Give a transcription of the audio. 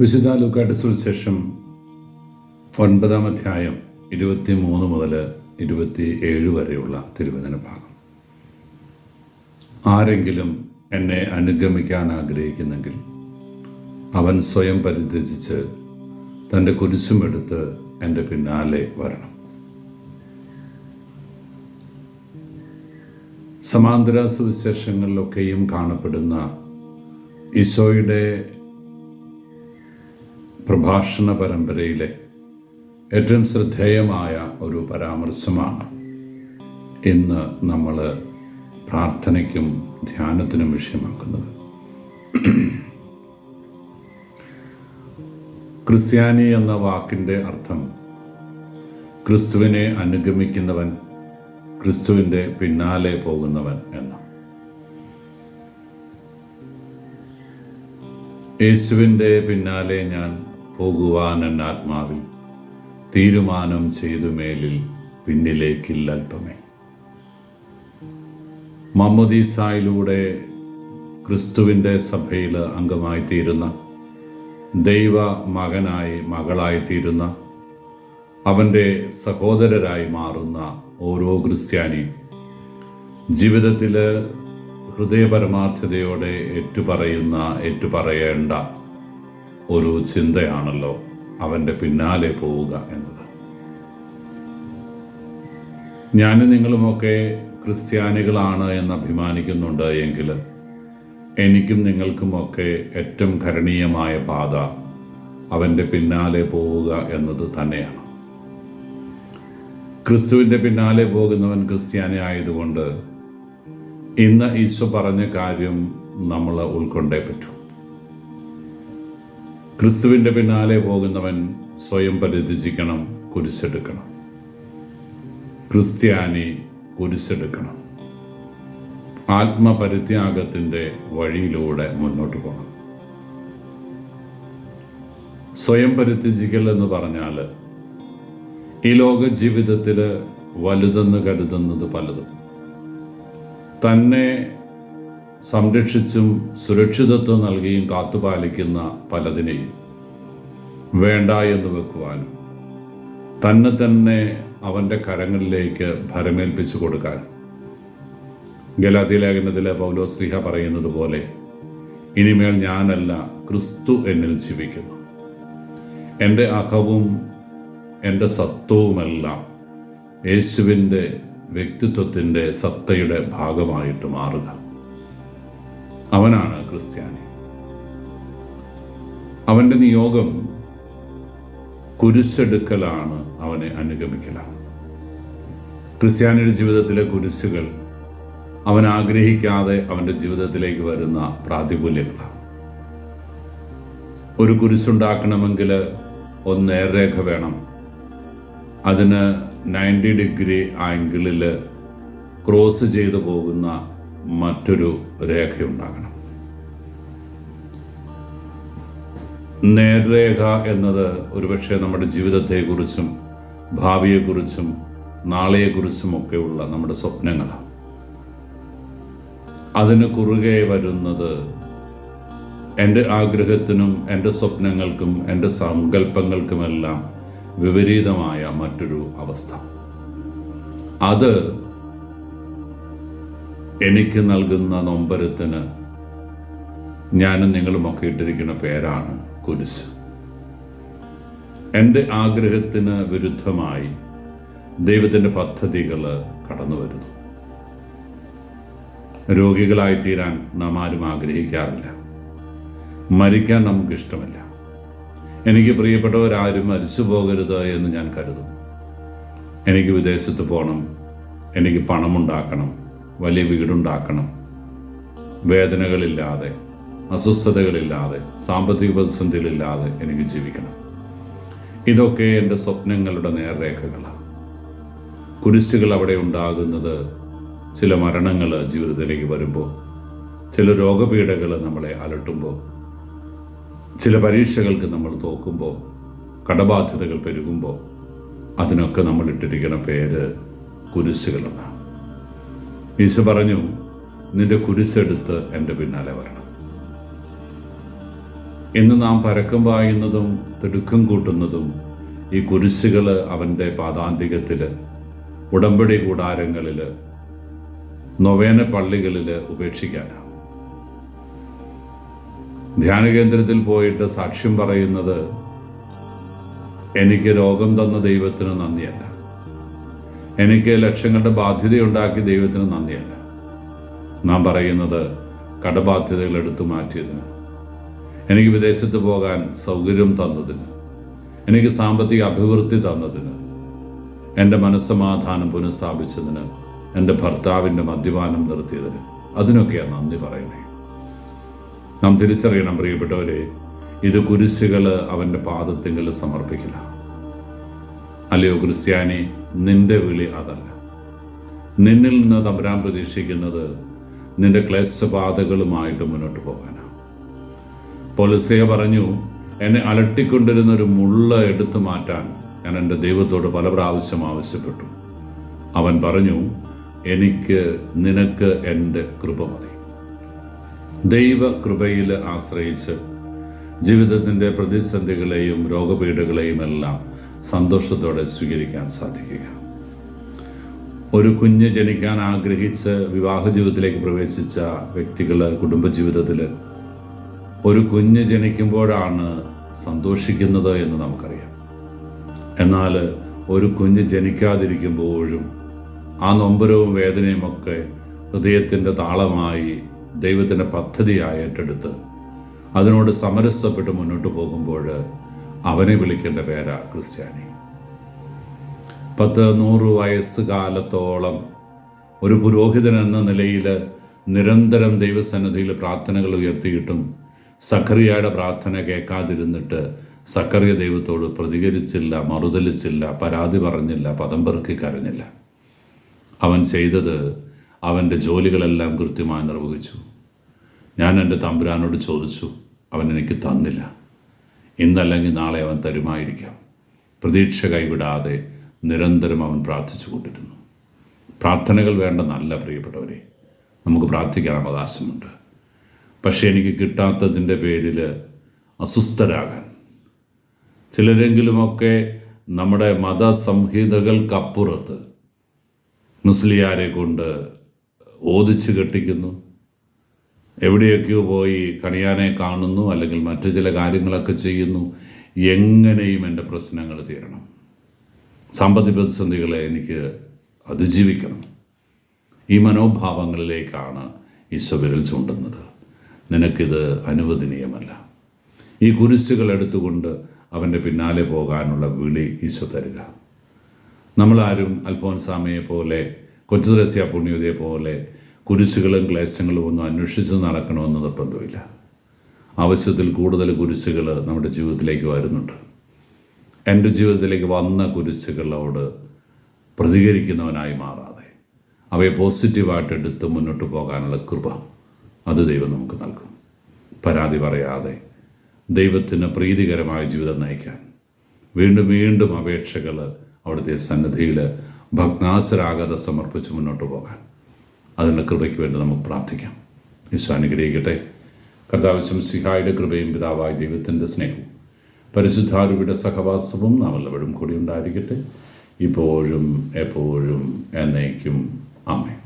വിശുദ്ധ ലൂക്കാട്ട് സുവിശേഷം ഒൻപതാം അധ്യായം ഇരുപത്തി മൂന്ന് മുതൽ ഇരുപത്തി ഏഴ് വരെയുള്ള തിരുവചന ഭാഗം. ആരെങ്കിലും എന്നെ അനുഗമിക്കാൻ ആഗ്രഹിക്കുന്നെങ്കിൽ അവൻ സ്വയം പരിത്യജിച്ച് തന്റെ കുരിശുമെടുത്ത് എന്റെ പിന്നാലെ വരണം. സമാന്തര സുവിശേഷങ്ങളിലൊക്കെയും കാണപ്പെടുന്ന ഈശോയുടെ പ്രഭാഷണ പരമ്പരയിലെ ഏറ്റവും ശ്രദ്ധേയമായ ഒരു പരാമർശമാണ്. ഇന്ന് നമ്മൾ പ്രാർത്ഥനയ്ക്കും ധ്യാനത്തിനും വിഷയമാക്കുന്നത്. ക്രിസ്ത്യാനി എന്ന വാക്കിന്റെ അർത്ഥം ക്രിസ്തുവിനെ അനുഗമിക്കുന്നവൻ ക്രിസ്തുവിന്റെ പിന്നാലെ പോകുന്നവൻ എന്ന യേശുവിന്റെ പിന്നാലെ ഞാൻ പോകുവാൻ എന്ന ആത്മാവിൽ തീരുമാനം ചെയ്തു മേലിൽ പിന്നിലേക്കില്ല അല്പമേ. മമ്മദീസായിലൂടെ ക്രിസ്തുവിന്റെ സഭയിൽ അംഗമായി തീരുന്ന ദൈവ മകനായി മകളായി തീരുന്ന അവന്റെ സഹോദരരായി മാറുന്ന ഓരോ ക്രിസ്ത്യാനിയും ജീവിതത്തിൽ ഹൃദയപരമാർത്ഥതയോടെ ഏറ്റുപറയുന്ന ഏറ്റുപറയേണ്ട ഒരു ചിന്തയാണല്ലോ അവന്റെ പിന്നാലെ പോവുക എന്നത്. ഞാനും നിങ്ങളുമൊക്കെ ക്രിസ്ത്യാനികളാണ് എന്ന് അഭിമാനിക്കുന്നുണ്ട് എങ്കിൽ എനിക്കും നിങ്ങൾക്കുമൊക്കെ ഏറ്റവും കരണീയമായ പാത അവന്റെ പിന്നാലെ പോവുക എന്നത് തന്നെയാണ്. ക്രിസ്തുവിന്റെ പിന്നാലെ പോകുന്നവൻ ക്രിസ്ത്യാനി ആയതുകൊണ്ട് ഇന്ന് ഈശോ പറഞ്ഞ കാര്യം നമ്മൾ ഉൾക്കൊണ്ടേ പറ്റൂ. ക്രിസ്തുവിന്റെ പിന്നാലെ പോകുന്നവൻ സ്വയം പരിധിച്ചിക്കണം കുരിശെടുക്കണം. ക്രിസ്ത്യാനി കുരിശെടുക്കണം. ആത്മപരിത്യാഗത്തിന്റെ വഴിയിലൂടെ മുന്നോട്ട് പോകണം സ്വയം പരിത്യജിക്കൽ എന്ന് പറഞ്ഞാൽ ഈ ലോക ജീവിതത്തിൽ വലുതെന്ന് കരുതുന്നത് പലതും. തന്നെ സംരക്ഷിച്ചും സുരക്ഷിതത്വം നൽകിയും കാത്തുപാലിക്കുന്ന പലതിനെയും വേണ്ട എന്ന് വെക്കുവാനും തന്നെ തന്നെ അവന്റെ കരങ്ങളിലേക്ക് ഭരമേൽപ്പിച്ചു കൊടുക്കാൻ. ഗലാതിലേഖനത്തിലെ പൗലോ പൗലോസ്ലിഹ പറയുന്നത് പോലെ ഇനിമേൽ ഞാനല്ല ക്രിസ്തു എന്നിൽ ജീവിക്കുന്നു. എന്റെ അഹവും എന്റെ സത്വവുമെല്ലാം യേശുവിന്റെ വ്യക്തിത്വത്തിന്റെ സത്തയുടെ ഭാഗമായിട്ട് മാറുക. അവനാണ് ക്രിസ്ത്യാനി. അവന്റെ നിയോഗം കുരിശെടുക്കലാണ് അവനെ അനുഗമിക്കലാണ് ക്രിസ്ത്യാനിയുടെ ജീവിതത്തിലെ കുരിശുകൾ അവൻ ആഗ്രഹിക്കാതെ അവന്റെ ജീവിതത്തിലേക്ക് വരുന്ന പ്രാതികൂല്യങ്ങളാണ് ഒരു കുരിശുണ്ടാക്കണമെങ്കിൽ ഒന്ന് നേർരേഖ വേണം. അതിന് നയന്റി ഡിഗ്രി ആംഗിളിൽ ക്രോസ് ചെയ്തു പോകുന്ന മറ്റൊരു രേഖയുണ്ടാകണം. നേർരേഖ എന്നത് ഒരുപക്ഷെ നമ്മുടെ ജീവിതത്തെക്കുറിച്ചും ഭാവിയെക്കുറിച്ചും നാളെയെക്കുറിച്ചും ഒക്കെയുള്ള നമ്മുടെ സ്വപ്നങ്ങളാണ്. അതിന് കുറുകെ വരുന്നത് എന്റെ ആഗ്രഹത്തിനും എന്റെ സ്വപ്നങ്ങൾക്കും എന്റെ സങ്കല്പങ്ങൾക്കുമെല്ലാം വിപരീതമായ മറ്റൊരു അവസ്ഥ. അത് എനിക്ക് നൽകുന്ന നൊമ്പരത്തിന് ഞാനും നിങ്ങളുമൊക്കെ ഇട്ടിരിക്കുന്ന പേരാണ് കുരിശ്. എന്റെ ആഗ്രഹത്തിന് വിരുദ്ധമായി ദൈവത്തിന്റെ പദ്ധതികൾ കടന്നു വരുന്നു. രോഗികളായിത്തീരാൻ നാം ആരും ആഗ്രഹിക്കാറില്ല. മരിക്കാൻ നമുക്കിഷ്ടമല്ല. എനിക്ക് പ്രിയപ്പെട്ടവരാരും മരിച്ചു പോകരുത് എന്ന് ഞാൻ കരുതും എനിക്ക് വിദേശത്ത് പോകണം. എനിക്ക് പണമുണ്ടാക്കണം. വലിയ വീടുണ്ടാക്കണം. വേദനകളില്ലാതെ അസ്വസ്ഥതകളില്ലാതെ സാമ്പത്തിക പ്രതിസന്ധികളില്ലാതെ എനിക്ക് ജീവിക്കണം. ഇതൊക്കെ എന്റെ സ്വപ്നങ്ങളുടെ നേർരേഖകളാണ്. കുരിശുകൾ അവിടെ ഉണ്ടാകുന്നത് ചില മരണങ്ങൾ ജീവിതത്തിലേക്ക് വരുമ്പോൾ ചില രോഗപീഠകൾ നമ്മളെ അലട്ടുമ്പോൾ ചില പരീക്ഷകൾക്ക് നമ്മൾ തോക്കുമ്പോൾ കടബാധ്യതകൾ പെരുകുമ്പോൾ അതിനൊക്കെ നമ്മൾ ഇട്ടിരിക്കുന്ന പേര് കുരിശുകളെന്നാണ്. ഈശോ പറഞ്ഞു നിന്റെ കുരിശെടുത്ത് എന്റെ പിന്നാലെ വരണം. ഇന്ന് നാം പരക്കം പായുന്നതും തിടുക്കം കൂട്ടുന്നതും ഈ കുരിശുകൾ അവന്റെ പാതാന്തികത്തിൽ ഉടമ്പടി കൂടാരങ്ങളിൽ നൊവേന പള്ളികളിൽ ഉപേക്ഷിക്കാനാണ്. ധ്യാന കേന്ദ്രത്തിൽ പോയിട്ട് സാക്ഷ്യം പറയുന്നത് എനിക്ക് രോഗം തന്ന ദൈവത്തിന് നന്ദിയല്ല. എനിക്ക് ലക്ഷങ്ങളുടെ ബാധ്യതയുണ്ടാക്കി ദൈവത്തിന് നന്ദിയല്ല. നാം പറയുന്നത് കടബാധ്യതകൾ എടുത്തു മാറ്റിയതിന്. എനിക്ക് വിദേശത്ത് പോകാൻ സൗകര്യം തന്നതിന്. എനിക്ക് സാമ്പത്തിക അഭിവൃദ്ധി തന്നതിന്. എന്റെ മനസ്സമാധാനം പുനഃസ്ഥാപിച്ചതിന്. എന്റെ ഭർത്താവിന്റെ മദ്യപാനം നിർത്തിയതിന്. അതിനൊക്കെയാണ് നന്ദി പറയുന്നത് നാം തിരിച്ചറിയണം പ്രിയപ്പെട്ടവരെ ഇത് കുരിശുകൾ അവന്റെ പാദത്തിങ്കിൽ സമർപ്പിക്കില്ല. അല്ലയോ ക്രിസ്ത്യാനി നിന്റെ വിളി അതല്ല. നിന്നിൽ നിന്ന് തമ്പുരാൻ പ്രതീക്ഷിക്കുന്നത് നിന്റെ ക്ലേശപാതകളുമായിട്ട് മുന്നോട്ട് പോകാനാണ് പോലീസ്ലിയ പറഞ്ഞു എന്നെ അലട്ടിക്കൊണ്ടിരുന്ന ഒരു മുള്ള എടുത്തു മാറ്റാൻ ഞാൻ എന്റെ ദൈവത്തോട് പല പ്രാവശ്യം ആവശ്യപ്പെട്ടു. അവൻ പറഞ്ഞു എനിക്ക് നിനക്ക് എന്റെ കൃപ മതി. ദൈവ കൃപയിൽ ആശ്രയിച്ച് ജീവിതത്തിന്റെ പ്രതിസന്ധികളെയും രോഗപീഠകളെയും എല്ലാം സന്തോഷത്തോടെ സ്വീകരിക്കാൻ സാധിക്കുക. ഒരു കുഞ്ഞ് ജനിക്കാൻ ആഗ്രഹിച്ച് വിവാഹ ജീവിതത്തിലേക്ക് പ്രവേശിച്ച വ്യക്തികൾ കുടുംബജീവിതത്തിൽ ഒരു കുഞ്ഞ് ജനിക്കുമ്പോഴാണ് സന്തോഷിക്കുന്നത് എന്ന് നമുക്കറിയാം. എന്നാൽ ഒരു കുഞ്ഞ് ജനിക്കാതിരിക്കുമ്പോഴും ആ നൊമ്പരവും വേദനയും ഒക്കെ ഹൃദയത്തിന്റെ താളമായി ദൈവത്തിന്റെ പദ്ധതിയായി ഏറ്റെടുത്ത് അതിനോട് സമരസപ്പെട്ട് മുന്നോട്ട് പോകുമ്പോൾ അവനെ വിളിക്കേണ്ട പേരാ ക്രിസ്ത്യാനി. പത്ത് നൂറ് വയസ്സ് കാലത്തോളം ഒരു പുരോഹിതൻ എന്ന നിലയിൽ നിരന്തരം ദൈവസന്നിധിയിൽ പ്രാർത്ഥനകൾ ഉയർത്തിയിട്ടും സക്കറിയയുടെ പ്രാർത്ഥന കേൾക്കാതിരുന്നിട്ട് സക്കറിയ ദൈവത്തോട് പ്രതികരിച്ചില്ല മറുതലിച്ചില്ല പരാതി പറഞ്ഞില്ല പദം പെറുക്കി കരഞ്ഞില്ല. അവൻ ചെയ്തത് അവന്റെ ജോലികളെല്ലാം കൃത്യമായി നിർവഹിച്ചു. ഞാൻ എന്റെ തമ്പുരാനോട് ചോദിച്ചു അവൻ എനിക്ക് തന്നില്ല. ഇന്നല്ലെങ്കിൽ നാളെ അവൻ തരുമായിരിക്കാം. പ്രതീക്ഷ കൈവിടാതെ നിരന്തരം അവൻ പ്രാർത്ഥിച്ചു കൊണ്ടിരുന്നു. പ്രാർത്ഥനകൾ വേണ്ട നല്ല പ്രിയപ്പെട്ടവരെ നമുക്ക് പ്രാർത്ഥിക്കാൻ അവകാശമുണ്ട്. പക്ഷേ എനിക്ക് കിട്ടാത്തതിന്റെ പേരിൽ അസ്വസ്ഥരാകാൻ. ചിലരെങ്കിലുമൊക്കെ നമ്മുടെ മതസംഹിതകൾക്കപ്പുറത്ത് മുസ്ലിയാരെ കൊണ്ട് ഓതിച്ച് കെട്ടിക്കുന്നു. എവിടെയൊക്കെയോ പോയി കണിയാനെ കാണുന്നു അല്ലെങ്കിൽ മറ്റു ചില കാര്യങ്ങളൊക്കെ ചെയ്യുന്നു. എങ്ങനെയും എന്റെ പ്രശ്നങ്ങൾ തീരണം. സാമ്പത്തിക പ്രതിസന്ധികളെ എനിക്ക് അതിജീവിക്കണം. ഈ മനോഭാവങ്ങളിലേക്കാണ് ഈശോ വിരൽ ചൂണ്ടുന്നത്. നിനക്കിത് അനുവദനീയമല്ല. ഈ കുരിശുകൾ എടുത്തുകൊണ്ട് അവന്റെ പിന്നാലെ പോകാനുള്ള വിളി ഈശോ തരിക. നമ്മളാരും അൽഫോൻസാമയെ പോലെ കൊച്ചുദ്രസ്യ പുണ്യതയെ പോലെ കുരിശുകളും ക്ലേശങ്ങളും ഒന്നും അന്വേഷിച്ച് നടക്കണമെന്ന് നിർബന്ധമില്ല. ആവശ്യത്തിൽ കൂടുതൽ കുരിശുകൾ നമ്മുടെ ജീവിതത്തിലേക്ക് വരുന്നുണ്ട്. എന്റെ ജീവിതത്തിലേക്ക് വന്ന കുരിശുകളോട് പ്രതികരിക്കുന്നവനായി മാറാതെ അവയെ പോസിറ്റീവായിട്ട് എടുത്ത് മുന്നോട്ട് പോകാനുള്ള കൃപ അത് ദൈവം നമുക്ക് നൽകും. പരാതി പറയാതെ ദൈവത്തിന് പ്രീതികരമായ ജീവിതം നയിക്കാൻ വീണ്ടും വീണ്ടും അപേക്ഷകൾ അവിടുത്തെ സന്നിധിയിൽ ഭഗ്നാസരാഗത സമർപ്പിച്ച് മുന്നോട്ട് പോകാൻ അതിന്റെ കൃപയ്ക്ക് വേണ്ടി നമുക്ക് പ്രാർത്ഥിക്കാം. ഈശോ അനുഗ്രഹിക്കട്ടെ. കർത്താവശ്യം സിഹായുടെ കൃപയും പിതാവായ ദൈവത്തിന്റെ സ്നേഹവും പരിശുദ്ധാരൂപിയുടെ സഹവാസവും നാം എല്ലാവരും കൂടി ഉണ്ടായിരിക്കട്ടെ. ഇപ്പോഴും എപ്പോഴും എന്നേക്കും. ആമേ